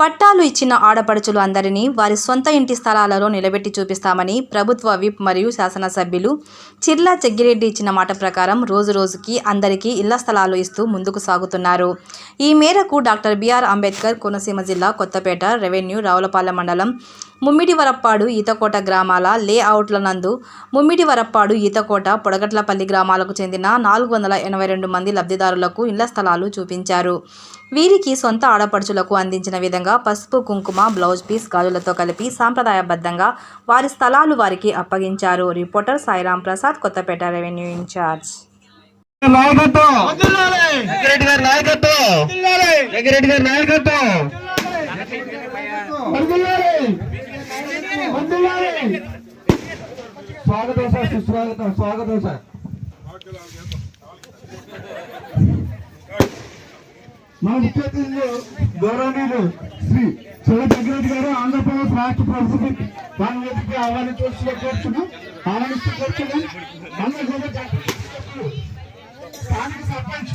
పట్టాలు ఇచ్చిన ఆడపడుచులు అందరినీ వారి సొంత ఇంటి స్థలాలలో నిలబెట్టి చూపిస్తామని ప్రభుత్వ విప్ మరియు శాసనసభ్యులు చిర్లా చెగ్గిరెడ్డి ఇచ్చిన మాట ప్రకారం రోజు రోజుకి అందరికీ ఇళ్ళ స్థలాలు ఇస్తూ ముందుకు సాగుతున్నారు. ఈ మేరకు డాక్టర్ బిఆర్ అంబేద్కర్ కోనసీమ జిల్లా కొత్తపేట రెవెన్యూ రావులపాలెం మండలం ముమ్మిడి వరప్పాడు ఈతకోట గ్రామాల లేఅవుట్ల నందు ముమ్మిడి వరప్పాడు ఈతకోట పొడగట్లపల్లి గ్రామాలకు చెందిన నాలుగు వందల ఎనభై రెండు మంది లబ్ధిదారులకు ఇళ్ళ స్థలాలు చూపించారు. వీరికి సొంత ఆడపడుచులకు అందించిన విధంగా పసుపు కుంకుమ బ్లౌజ్ పీస్ గాజులతో కలిపి సాంప్రదాయబద్ధంగా వారి స్థలాలు వారికి అప్పగించారు. Reporter Sairam Prasad Kothapeta revenue incharge. స్వాగతం సార్ సుస్వాగతం స్వాగతం సార్. మన ముఖ్య అతిథులు గౌరవనీయులు శ్రీ చెల్ల జగ్గిరెడ్డి గారు ఆంధ్రప్రదేశ్ రాష్ట్ర ప్రభుత్వం దాని మీదకి ఆహ్వానించవలసిన కోరుతున్నాం. ఆహ్వానిస్తూ కోరుతున్నాం. అందరూ కూడా స్థానిక సర్పంచ్.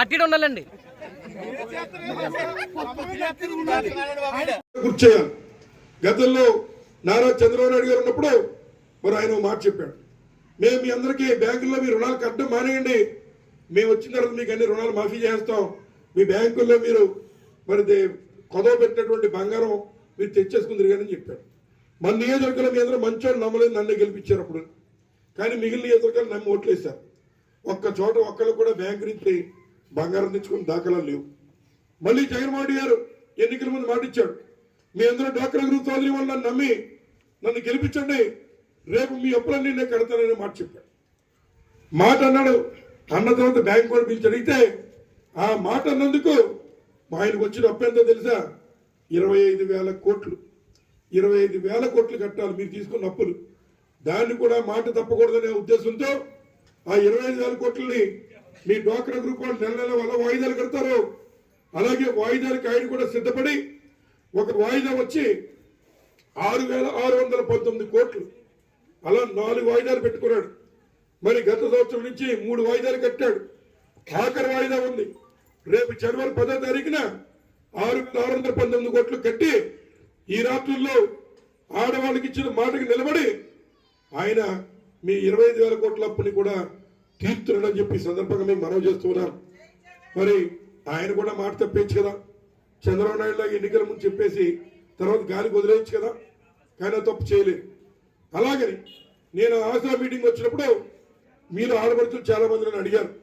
అట్టి ఉండాలండి. కూర్చేయాలి గతంలో నారా చంద్రబాబు నాయుడు గారు ఉన్నప్పుడు మరి ఆయన మాట చెప్పాడు. మేము మీ అందరికీ బ్యాంకుల్లో మీ రుణాలు కట్టడం మానేయండి. మేము వచ్చిన తర్వాత మీకు అన్ని రుణాలు మాఫీ చేస్తాం. మీ బ్యాంకుల్లో మీరు మరి దే- కొదవ పెట్టినటువంటి బంగారం మీరు తెచ్చేసుకుందరు కానీ చెప్పాడు. మన నియోజకవర్గంలో మీ అందరూ మంచోళ్ళు నమ్మలేదు నన్ను గెలిపించారు అప్పుడు. కానీ మిగిలిన నియోజకవర్గాలు నమ్మి ఓట్లేశారు ఒక్క చోట ఒక్కళ్ళు కూడా బ్యాంకు నుంచి బంగారం తెచ్చుకుని దాఖలాలు లేవు. మళ్ళీ జగన్మోహన్ గారు ఎన్నికల ముందు మాటిచ్చాడు. మీ అందరూ డాక్టర్ గ్రూప్ చౌదరి వల్ల నన్ను నమ్మి నన్ను గెలిపించండి. రేపు మీ అప్పులన్నీ నేను కడతానని మాట చెప్పాడు. మాట అన్నాడు. అన్న తర్వాత బ్యాంక్ కూడా పిలిచి అడిగితే ఆ మాట అన్నందుకు మా ఆయనకు వచ్చిన అప్పు ఎంతో తెలుసా? ఇరవై ఐదు వేల కోట్లు. ఇరవై ఐదు వేల కోట్లు కట్టాలి మీరు తీసుకున్న అప్పులు. దాన్ని కూడా మాట తప్పకూడదనే ఉద్దేశంతో ఆ ఇరవై ఐదు వేల కోట్లని మీ డ్వాక్రా గ్రూప్ వాళ్ళు నెల నెల వల్ల వాయిదాలు కడతారు. అలాగే వాయిదాలకు ఆయన కూడా సిద్ధపడి ఒక వాయిదా వచ్చి ఆరు వేల ఆరు వందల పంతొమ్మిది కోట్లు. అలా నాలుగు వాయిదాలు పెట్టుకున్నాడు. మరి గత సంవత్సరం నుంచి మూడు వాయిదాలు కట్టాడు. ఆఖరి వాయిదా ఉంది. రేపు జనవరి పదో తారీఖున ఆరు వేల ఆరు వందల పంతొమ్మిది కోట్లు కట్టి ఈ రాత్రుల్లో ఆడవాళ్ళకి ఇచ్చిన మాటకి నిలబడి ఆయన మీ ఇరవై ఐదు వేల కోట్ల అప్పుని కూడా తీర్చున్నాడని చెప్పి సందర్భంగా మేము మనవి చేస్తున్నాం మరి ఆయన కూడా మాట తప్పించు కదా. చంద్రబాబు నాయుడు ఎన్నికల ముందు చెప్పేసి తర్వాత గాలికి వదిలేయచ్చు కదా. కానీ తప్పు చేయలేదు. అలాగని నేను ఆశా మీటింగ్ వచ్చినప్పుడు మీరు ఆడపడుతులు చాలా మంది నన్ను అడిగారు.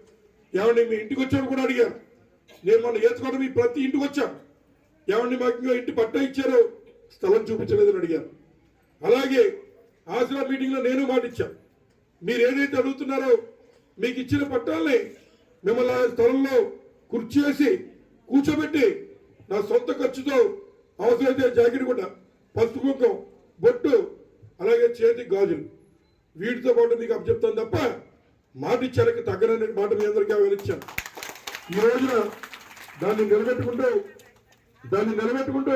ఏమండి మీ ఇంటికి వచ్చాను కూడా అడిగారు. నేను మొన్న ఏసుకోవడం మీ ప్రతి ఇంటికి వచ్చాను ఏమండి మాకు ఇంటి పట్ట ఇచ్చారో. స్థలం చూపించలేదని అడిగారు. అలాగే ఆసరా మీటింగ్లో నేను మాట ఇచ్చాను. మీరు ఏదైతే అడుగుతున్నారో మీకు ఇచ్చిన పట్టాలని మిమ్మల్ని స్థలంలో కుర్చీ వేసి కూర్చోబెట్టి నా సొంత ఖర్చుతో అవసరమైతే జాకెట్ కూడా పసుపు కుంకం బొట్టు అలాగే చేతి గాజులు. వీటితో పాటు మీకు అప్పచెప్తాను తప్ప మాట ఇచ్చానికి తగ్గనని మాట మీ అందరికీ అవగలిచ్చాను ఈ రోజున దాన్ని నిలబెట్టుకుంటూ దాన్ని నిలబెట్టుకుంటూ